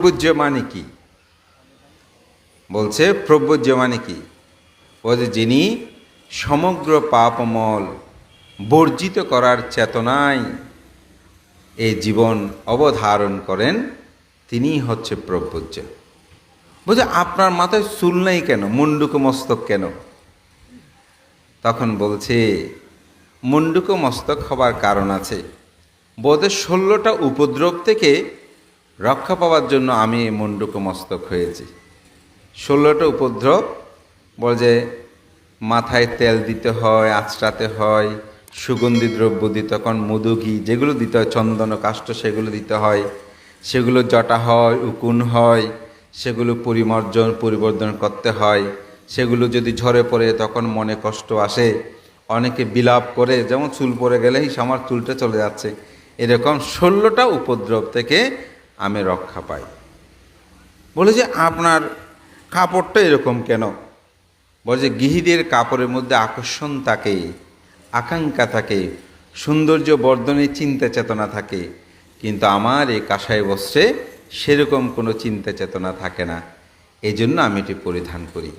প্রভুজ্য মানে কি? বলছে প্রভুজ্য মানে কি? বলছে, যিনি সমগ্র পাপমল বর্জিত করার চেতনায় এই জীবন অবধারণ করেন, তিনিই হচ্ছে প্রভুজ্য বলছে, আপনার মাথায় চুল নেই কেন? মুন্ডুক মস্তক কেন? তখন বলছে, মুন্ডুক মস্তক হবার কারণ আছে। বোধের ষোলোটা উপদ্রব থেকে রক্ষা পাওয়ার জন্য আমি এই মস্তক হয়েছি। ষোলোটা উপদ্রব বলে যে মাথায় তেল দিতে হয়, আঁচড়াতে হয়, সুগন্ধি দ্রব্য দিতে তখন মধুঘি যেগুলো দিতে হয়, চন্দন, কাষ্ঠ সেগুলো দিতে হয়। সেগুলো জটা হয়, উকুন হয়, সেগুলো পরিমার্জন পরিবর্তন করতে হয়। সেগুলো যদি ঝরে পড়ে, তখন মনে কষ্ট আসে। অনেকে বিলাপ করে, যেমন চুল পড়ে গেলেই আমার চুলটা চলে যাচ্ছে। এরকম ষোলোটা উপদ্রব থেকে আমি রক্ষা পাই। বলে যে, আপনার কাপড়টা এরকম কেন? বলে যে, গৃহীদের কাপড়ের মধ্যে আকর্ষণ থাকে, আকাঙ্ক্ষা থাকে, সৌন্দর্য বর্ধনে চিন্তা চেতনা থাকে, কিন্তু আমার এই কাঁসাই বস্ত্রে সেরকম কোনো চিন্তা চেতনা থাকে না। এই জন্য আমি এটি পরিধান করি।